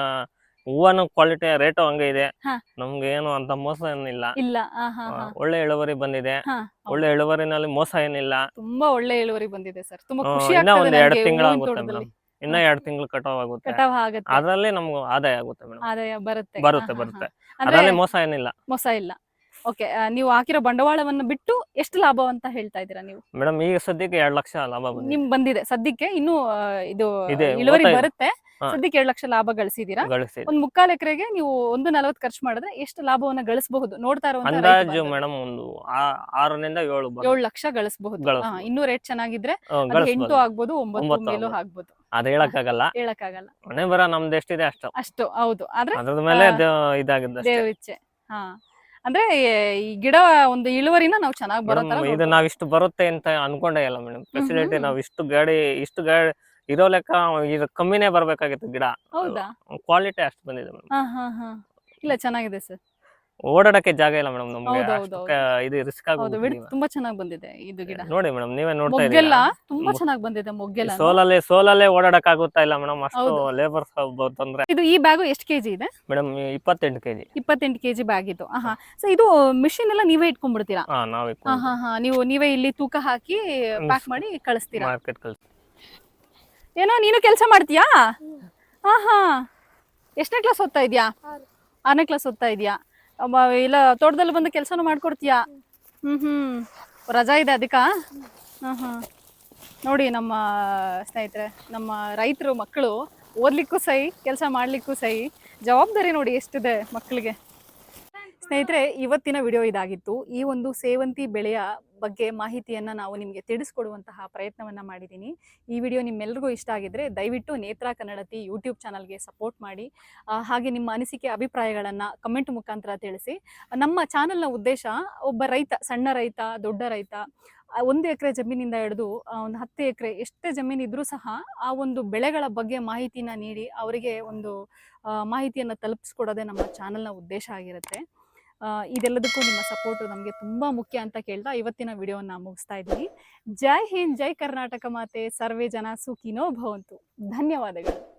[SPEAKER 2] ಹೂವನ ಕ್ವಾಲಿಟಿ ರೇಟು ಹಂಗೆ ಇದೆ
[SPEAKER 1] ಹಾ.
[SPEAKER 2] ನಮ್ಗೆ ಏನು ಅಂತ ಮೋಸ ಏನಿಲ್ಲ.
[SPEAKER 1] ಇಲ್ಲ. ಆ, ಹಾ, ಹಾ.
[SPEAKER 2] ಒಳ್ಳೆ ಇಳುವರಿ ಬಂದಿದೆ.
[SPEAKER 1] ಹಾ,
[SPEAKER 2] ಒಳ್ಳೆ ಇಳುವರಿನಲ್ಲಿ ಮೋಸ ಏನಿಲ್ಲ.
[SPEAKER 1] ತುಂಬಾ ಒಳ್ಳೆ ಇಳುವರಿ ಬಂದಿದೆ ಸರ್. ತುಂಬಾ
[SPEAKER 2] ಆ,
[SPEAKER 1] ಖುಷಿ
[SPEAKER 2] ಇನ್ನ
[SPEAKER 1] ಆಗ್ತದೆ
[SPEAKER 2] ಒಂದ್ ಎರಡ್
[SPEAKER 1] ನನಗೆ
[SPEAKER 2] ತಿಂಗಳು
[SPEAKER 1] ಹೂವಿನ
[SPEAKER 2] ಆಗುತ್ತೆ
[SPEAKER 1] ತೋಟದಲ್ಲಿ.
[SPEAKER 2] ಮೇಡಮ್. ಇನ್ನ ಎರಡ್ ತಿಂಗಳು ಕಟಾವ್ ಆಗುತ್ತೆ.
[SPEAKER 1] ಕಟಾವ್ ಆಗತ್ತೆ.
[SPEAKER 2] ಅದರಲ್ಲಿ ನಮ್ಗೆ ಆದಾಯ ಆಗುತ್ತೆ ಮೇಡಮ್.
[SPEAKER 1] ಆದಾಯ ಬರುತ್ತೆ.
[SPEAKER 2] ಬರುತ್ತೆ
[SPEAKER 1] ಹಾ, ಹಾ,
[SPEAKER 2] ಬರುತ್ತೆ.
[SPEAKER 1] ಅದರಲ್ಲಿ ಅಂದ್ರೆ
[SPEAKER 2] ಅದ್ರಲ್ಲಿ ಮೋಸ ಏನಿಲ್ಲ.
[SPEAKER 1] ಮೋಸ ಇಲ್ಲ. ಓಕೆ ನೀವು ಹಾಕಿರೋ ಬಂಡವಾಳವನ್ನು ಬಿಟ್ಟು ಎಷ್ಟು ಲಾಭ ಅಂತ ಹೇಳ್ತಾ ಇದ್ದೀರಾ ನೀವು?
[SPEAKER 2] ಮೇಡಮ್ ಈಗ ಸದ್ಯಕ್ಕೆ ಎರಡ್ ಲಕ್ಷ ಲಾಭ ಬಂದಿದೆ.
[SPEAKER 1] ನಿಮ್ ಬಂದಿದೆ. ಸದ್ಯಕ್ಕೆ ಇನ್ನು ಆ, ಇದು
[SPEAKER 2] ಇದೆ,
[SPEAKER 1] ಇಳುವರಿ ಬರುತ್ತೆ.
[SPEAKER 2] ಹಾ.
[SPEAKER 1] ಸದ್ಯಕ್ಕೆ ಎರಡು ಲಕ್ಷ ಲಾಭ ಗಳಿಸಿದೀರಾ
[SPEAKER 2] ಒಂದು
[SPEAKER 1] ಒಂದ್ ಮುಕ್ಕಾಲ್ ಎಕರೆಗೆ ನೀವು ಒಂದು ನಲವತ್ತು ಖರ್ಚು ಮಾಡಿದ್ರೆ ಎಷ್ಟು ಲಾಭವನ್ನ ಗಳಿಸಬಹುದು? ನೋಡ್ತಾ
[SPEAKER 2] ಅಂದಾಜು. ಮೇಡಮ್ ಒಂದು ಆ- ಆರರಿಂದ ಏಳು
[SPEAKER 1] ಲಕ್ಷ ಗಳಿಸಬಹುದು.
[SPEAKER 2] ಗಳಿಸ್ಬೋದು.
[SPEAKER 1] ಇನ್ನೂ ರೇಟ್ ಚೆನ್ನಾಗಿದ್ರೆ
[SPEAKER 2] ಹ್ಮ್,
[SPEAKER 1] ಅದು
[SPEAKER 2] ಗಳಿಸ್ಬೋದು.
[SPEAKER 1] ಎಂಟು ಆಗ್ಬೋದು ಒಂಬತ್ತು
[SPEAKER 2] ಒಂಬತ್ತು
[SPEAKER 1] ಮೇಲೂ
[SPEAKER 2] ಆಗ್ಬೋದು.
[SPEAKER 1] ಆಗ್ಬೋದು.
[SPEAKER 2] ಅದ್ ಹೇಳಕ್ಕಾಗಲ್ಲ.
[SPEAKER 1] ಹೇಳಕ್ಕಾಗಲ್ಲ.
[SPEAKER 2] ಮನೆ ಬರ ನಮ್ದು ಎಷ್ಟಿದೆ ಅಷ್ಟು.
[SPEAKER 1] ಅಷ್ಟು ಹೌದು. ಆದ್ರೆ
[SPEAKER 2] ಅದ್ರ ಮೇಲೆ
[SPEAKER 1] ಆ,
[SPEAKER 2] ದೇ- ಇದಾಗಿದ್ದು ಅಷ್ಟೇ.
[SPEAKER 1] ದೇವಿಚ್ಛೆ ಹಾ. ಅಂದ್ರೆ ಈ ಗಿಡ ಒಂದು ಇಳುವರಿನ ನಾವು ಚೆನ್ನಾಗಿ ಬರೋ ತರ
[SPEAKER 2] ಮೇಡಮ್ ಇದು. ನಾವ್ ಇಷ್ಟು ಬರುತ್ತೆ ಅಂತ ಅನ್ಕೊಂಡೇ ಇಲ್ಲ ಮೇಡಮ್. ಫೆಸಿಲಿಟಿ. ನಾವ್ ಇಷ್ಟು ಗಾಡಿ ಇಷ್ಟು ಗಾಡಿ ಇರೋ ಲೆಕ್ಕ ಇದು ಕಮ್ಮಿನೇ ಬರ್ಬೇಕಾಗಿತ್ತು ಗಿಡ.
[SPEAKER 1] ಹೌದಾ?
[SPEAKER 2] ಕ್ವಾಲಿಟಿ ಅಷ್ಟು ಬಂದಿದೆ ಮೇಡಮ್.
[SPEAKER 1] ಹಾ ಹಾ ಹಾ. ಇಲ್ಲ ಚೆನ್ನಾಗಿದೆ ಸರ್.
[SPEAKER 2] ಓಡಾಡಕ್ಕೆ ಜಾಗ ಇಲ್ಲ ಮೇಡಮ್ ನಮ್ಗೆ.
[SPEAKER 1] ಹೌದು, ಹೌದು,
[SPEAKER 2] ಇದು ರಿಸ್ಕ್
[SPEAKER 1] ಹೌದು ವಿಡ್ ತುಂಬಾ ಚೆನ್ನಾಗಿ ಬಂದಿದೆ ಇದು ಗಿಡ.
[SPEAKER 2] ನೋಡಿ ಮೇಡಮ್ ನೀವೇ ನೋಡ್ತಾ
[SPEAKER 1] ಮೊಗ್ಗೆಲ್ಲ
[SPEAKER 2] ಇದ್ದೀರಾ
[SPEAKER 1] ತುಂಬಾ ಚೆನ್ನಾಗಿ ಬಂದಿದೆ ಮೊಗ್ಗೆಲ್ಲ.
[SPEAKER 2] ಸೋಲಲ್ಲಿ ಸೋಲಲ್ಲೇ ಓಡಾಡಕ್ ಆಗುತ್ತಾ ಇಲ್ಲ ಮೇಡಮ್? ಅಷ್ಟು
[SPEAKER 1] ಲೇಬರ್
[SPEAKER 2] ಲೇಬರ್ಸ್ ತೊಂದ್ರೆ
[SPEAKER 1] ಇದು ಈ ಬ್ಯಾಗು ಎಷ್ಟು ಕೆಜಿ ಇದೆ?
[SPEAKER 2] ಮೇಡಮ್ ಇಪ್ಪತ್ತೆಂಟು ಕೆಜಿ.
[SPEAKER 1] ಇಪ್ಪತ್ತೆಂಟು ಕೆಜಿ ಬ್ಯಾಗ್ ಇದು. ಹಾ ಸೊ ಇದು ಮಿಷಿನ್ ಎಲ್ಲ ನೀವೇ ಇಟ್ಕೊಂಡ್ಬಿಡ್ತೀರಾ?
[SPEAKER 2] ಹಾ ನಾವ್
[SPEAKER 1] ಹಾ ಹಾ ಹಾ. ನೀವು ನೀವೇ ಇಲ್ಲಿ ತೂಕ ಹಾಕಿ ಪ್ಯಾಕ್ ಮಾಡಿ ಕಳಿಸ್ತೀರಾ?
[SPEAKER 2] ಮಾರ್ಕೆಟ್ ಕಳ್ಸಿ.
[SPEAKER 1] ಏನೋ ನೀನು ಕೆಲಸ ಮಾಡ್ತೀಯಾ? ಹಾ ಹಾ ಎಷ್ಟನೇ ಕ್ಲಾಸ್ ಓದ್ತಾ ಇದೆಯಾ? ಆರನೇ ಕ್ಲಾಸ್ ಓದ್ತಾ ಇದೀಯಾ? ಇಲ್ಲ, ತೋಟದಲ್ಲಿ ಬಂದು ಕೆಲಸನೂ ಮಾಡ್ಕೊಡ್ತೀಯಾ? ಹ್ಞೂ ಹ್ಞೂ ರಜಾ ಇದೆ ಅದಕ್ಕ? ಹಾಂ ಹಾಂ. ನೋಡಿ, ನಮ್ಮ, ಸ್ನೇಹಿತರೆ, ನಮ್ಮ ರೈತರು, ಮಕ್ಕಳು ಓದ್ಲಿಕ್ಕೂ ಸಹಿ, ಕೆಲಸ ಮಾಡಲಿಕ್ಕೂ ಸಹಿ. ಜವಾಬ್ದಾರಿ ನೋಡಿ ಎಷ್ಟಿದೆ ಮಕ್ಕಳಿಗೆ. ಸ್ನೇಹಿತರೆ, ಇವತ್ತಿನ ವಿಡಿಯೋ ಇದಾಗಿತ್ತು. ಈ ಒಂದು ಸೇವಂತಿ ಬೆಳೆಯ ಬಗ್ಗೆ ಮಾಹಿತಿಯನ್ನು ನಾವು ನಿಮಗೆ ತಿಳಿಸ್ಕೊಡುವಂತಹ ಪ್ರಯತ್ನವನ್ನು ಮಾಡಿದ್ದೀನಿ ಈ ವಿಡಿಯೋ ನಿಮ್ಮೆಲ್ಲರಿಗೂ ಇಷ್ಟ ಆಗಿದ್ದರೆ ದಯವಿಟ್ಟು ನೇತ್ರ ಕನ್ನಡತಿ ಯೂಟ್ಯೂಬ್ ಚಾನಲ್ಗೆ ಸಪೋರ್ಟ್ ಮಾಡಿ. ಹಾಗೆ ನಿಮ್ಮ ಅನಿಸಿಕೆ, ಅಭಿಪ್ರಾಯಗಳನ್ನು ಕಮೆಂಟ್ ಮುಖಾಂತರ ತಿಳಿಸಿ. ನಮ್ಮ ಚಾನಲ್ನ ಉದ್ದೇಶ, ಒಬ್ಬ ರೈತ, ಸಣ್ಣ ರೈತ, ದೊಡ್ಡ ರೈತ ಒಂದು ಎಕರೆ ಜಮೀನಿಂದ ಹಿಡಿದು ಒಂದು ಹತ್ತು ಎಕರೆ ಎಷ್ಟೇ ಜಮೀನು ಇದ್ರೂ ಸಹ ಆ ಒಂದು ಬೆಳೆಗಳ ಬಗ್ಗೆ ಮಾಹಿತಿನ ನೀಡಿ, ಅವರಿಗೆ ಒಂದು ಮಾಹಿತಿಯನ್ನು ತಲುಪಿಸ್ಕೊಡೋದೇ ನಮ್ಮ ಚಾನಲ್ನ ಉದ್ದೇಶ ಆಗಿರುತ್ತೆ. ಇದೆಲ್ಲದಕ್ಕೂ ನಿಮ್ಮ ಸಪೋರ್ಟು ನಮಗೆ ತುಂಬ ಮುಖ್ಯ ಅಂತ ಕೇಳ್ತಾ ಇವತ್ತಿನ ವಿಡಿಯೋನ ಮುಗಿಸ್ತಾ ಇದ್ದೀನಿ. ಜೈ ಹಿಂದ್, ಜೈ ಕರ್ನಾಟಕ ಮಾತೆ. ಸರ್ವೇ ಜನ ಸುಖಿನೋ ಭವಂತು. ಧನ್ಯವಾದಗಳು.